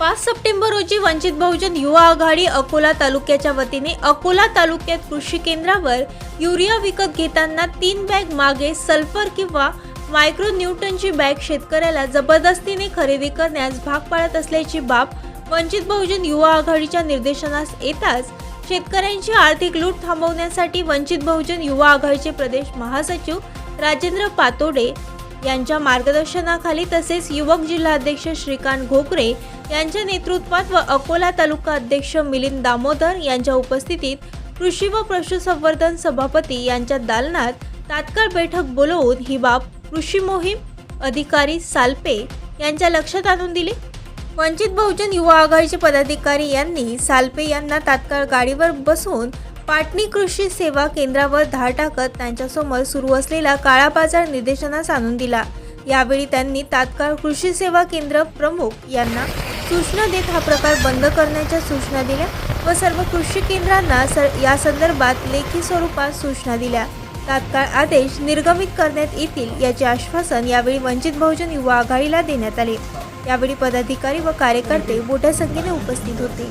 पाच सप्टेंबर रोजी वंचित बहुजन युवा आघाडी अकोला तालुक्याच्या वतीने अकोला तालुक्यात कृषी केंद्रावर युरिया विकत घेताना तीन बॅग मागे सल्फर किंवा मायक्रो न्यूटनची बॅग शेतकऱ्याला जबरदस्तीने खरेदी करण्यास भाग पाडत असल्याची बाब वंचित बहुजन युवा आघाडीच्या निर्देशनास येताच शेतकऱ्यांची आर्थिक लूट थांबवण्यासाठी वंचित बहुजन युवा आघाडीचे प्रदेश महासचिव राजेंद्र पातोडे यांच्या मार्गदर्शनाखाली तसेच युवक जिल्हाध्यक्ष श्रीकांत घोकरे यांच्या नेतृत्वात व अकोला तालुका अध्यक्ष मिलिंद दामोदर यांच्या उपस्थितीत कृषी व पशुसंवर्धन सभापती यांच्या दालनात तात्काळ बैठक बोलवून ही बाब कृषी मोहीम अधिकारी सालपे यांच्या लक्षात आणून दिली. वंचित बहुजन युवा आघाडीचे पदाधिकारी यांनी सालपे यांना तात्काळ गाडीवर बसवून पाटणी कृषी सेवा केंद्रावर धाड टाकत त्यांच्यासमोर सुरू असलेला काळा बाजार निर्देशनास आणून दिला. यावेळी त्यांनी तात्काळ कृषी सेवा केंद्र प्रमुख यांना सूचना देत हा प्रकार बंद करण्याच्या सूचना दिल्या व सर्व कृषी केंद्रांना सर या संदर्भात लेखी स्वरूपात सूचना दिल्या. तात्काळ आदेश निर्गमित करण्यात येतील याचे आश्वासन यावेळी वंचित बहुजन युवा आघाडीला देण्यात आले. यावेळी पदाधिकारी व कार्यकर्ते मोठ्या संख्येने उपस्थित होते.